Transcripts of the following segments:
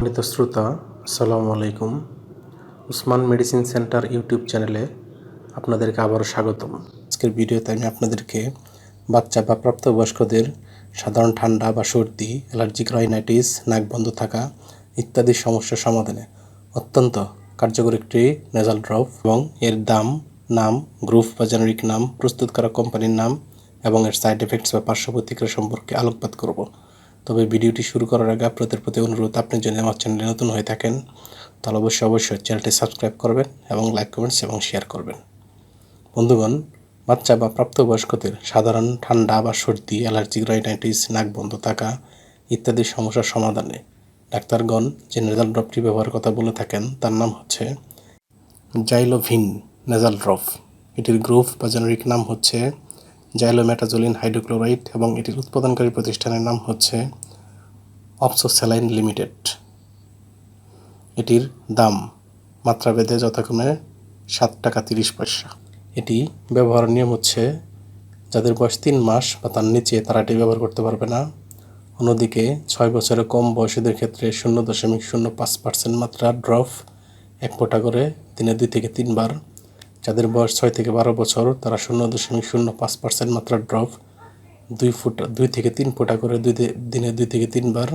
সম্মানিত শ্রোতা, আসসালামু আলাইকুম। উসমান মেডিসিন সেন্টার ইউটিউব চ্যানেলে আপনাদেরকে আবারও স্বাগতম। আজকের ভিডিওতে আমি আপনাদেরকে বাচ্চা বা প্রাপ্তবয়স্কদের সাধারণ ঠান্ডা বা সর্দি, অ্যালার্জিক রাইনাইটিস, নাক বন্ধ থাকা ইত্যাদি সমস্যার সমাধানে অত্যন্ত কার্যকর একটি নেজাল ড্রপ এবং এর দাম, নাম, গ্রুপ বা জেনারিক নাম প্রস্তুত করা কোম্পানির নাম এবং এর সাইড এফেক্টস বা পার্শ্ব প্রতিক্রিয়া সম্পর্কে আলোকপাত করব। তবে ভিডিওটি শুরু করার আগে আপনাদের প্রতি অনুরোধ, আপনি যদি আমার চ্যানেলে নতুন হয়ে থাকেন, তাহলে অবশ্যই অবশ্যই চ্যানেলটি সাবস্ক্রাইব করবেন এবং লাইক কমেন্টস এবং শেয়ার করবেন। বন্ধুগণ, বাচ্চা বা প্রাপ্তবয়স্কদের সাধারণ ঠান্ডা বা সর্দি, অ্যালার্জি রাইনাইটিস নাক বন্ধ থাকা ইত্যাদি সমস্যার সমাধানে ডাক্তারগণ যে নেজাল ড্রপটি ব্যবহারের কথা বলে থাকেন, তার নাম হচ্ছে জাইলোভিন নেজাল ড্রপ এটির গ্রুপ বা জেনারিক নাম হচ্ছে জাইলোমেটাজোলিন হাইড্রোক্লোরাইড এবং এটির উৎপাদনকারী প্রতিষ্ঠানের নাম হচ্ছে অপসোস্যালাইন লিমিটেড। এটির দাম মাত্রাভেদে যথাক্রমে সাত টাকা তিরিশ পয়সা। এটি ব্যবহার নিয়ম হচ্ছে, যাদের বয়স তিন মাস বা তার নিচে তারা এটি ব্যবহার করতে পারবে না। অন্যদিকে, ছয় বছরের কম বয়সীদের ক্ষেত্রে শূন্য দশমিক শূন্য পাঁচ পার্সেন্ট মাত্রা ড্রপ এক ফোঁটা করে দিনে দুই থেকে তিনবার যাদের বয়স ছয় থেকে বারো বছর, তারা শূন্য দশমিক শূন্য পাঁচ পার্সেন্ট মাত্রা ড্রপ দুই ফুটা, দুই থেকে তিন ফুটা করে দুই দিনে দুই থেকে তিনবার।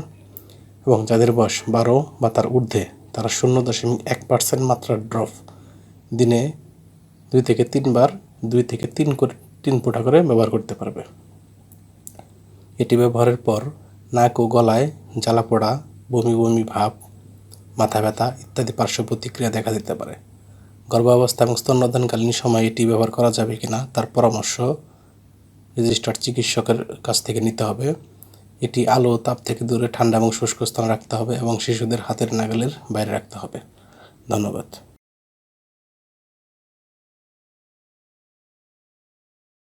এবং যাদের বয়স বারো বা তার ঊর্ধ্বে, তারা শূন্য দশমিক এক পার্সেন্ট মাত্রার ড্রপ দিনে দুই থেকে তিনবার, দুই থেকে তিন করে, তিন ফুটা করে ব্যবহার করতে পারবে। এটি ব্যবহারের পর নাক ও গলায় জ্বালা পোড়া, বমি বমি ভাব, মাথা ব্যথা ইত্যাদি পার্শ্ব প্রতিক্রিয়া দেখা দিতে পারে। গর্ভাবস্থা এবং স্তন্যদানকালীন সময় এটি ব্যবহার করা যাবে কিনা তার পরামর্শ রেজিস্টার্ড চিকিৎসকের কাছ থেকে নিতে হবে। এটি আলো, তাপ থেকে দূরে ঠান্ডা এবং শুষ্ক স্থান রাখতে হবে এবং শিশুদের হাতের নাগালের বাইরে রাখতে হবে। ধন্যবাদ।